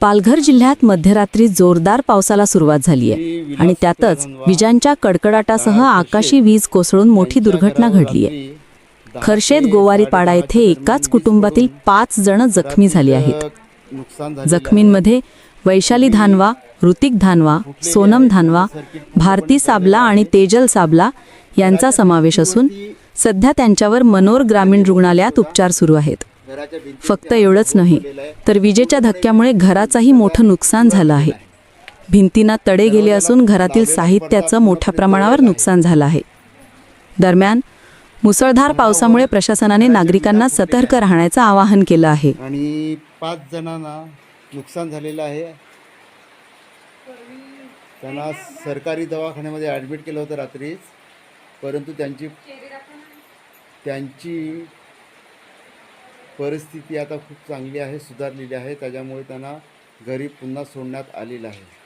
पालघर जिल्ह्यात मध्यरात्री जोरदार पावसाला सुरुवात झाली आहे आणि त्यातच विजांच्या कडकडाटासह आकाशी वीज कोसळून मोठी दुर्घटना घडली आहे खरशेत गोवारी पाडा येथे एकाच कुटुंबातील पाच जण जखमी झाली आहेत. जखमींमध्ये वैशाली धानवा ऋतिक धानवा सोनम धानवा भारती साबला आणि तेजल साबला यांचा समावेश असून सध्या त्यांच्यावर मनोर ग्रामीण रुग्णालयात उपचार सुरू आहेत. फक्त एवढंच नाही तर विजेच्या धक्क्यामुळे घराचाही मोठं नुकसान झालं आहे. भिंतींना तडे गेले असून घरातील साहित्याचं मोठ्या प्रमाणावर नुकसान झालं आहे. दरम्यान मुसळधार पावसामुळे प्रशासनाने नागरिकांना सतर्क राहण्याचं आवाहन केलं आहे. आणि पाच जणांना नुकसान झालेलं आहे. त्यांना सरकारी दवाखान्यामध्ये ॲडमिट केलं होतं रात्रीच परंतु त्यांची त्यांची परिस्थिती आता खूप चांगली आहे सुधारलेली आहे. त्याच्यामुळे त्यांना घरी पुन्हा सोडण्यात आलेलं आहे.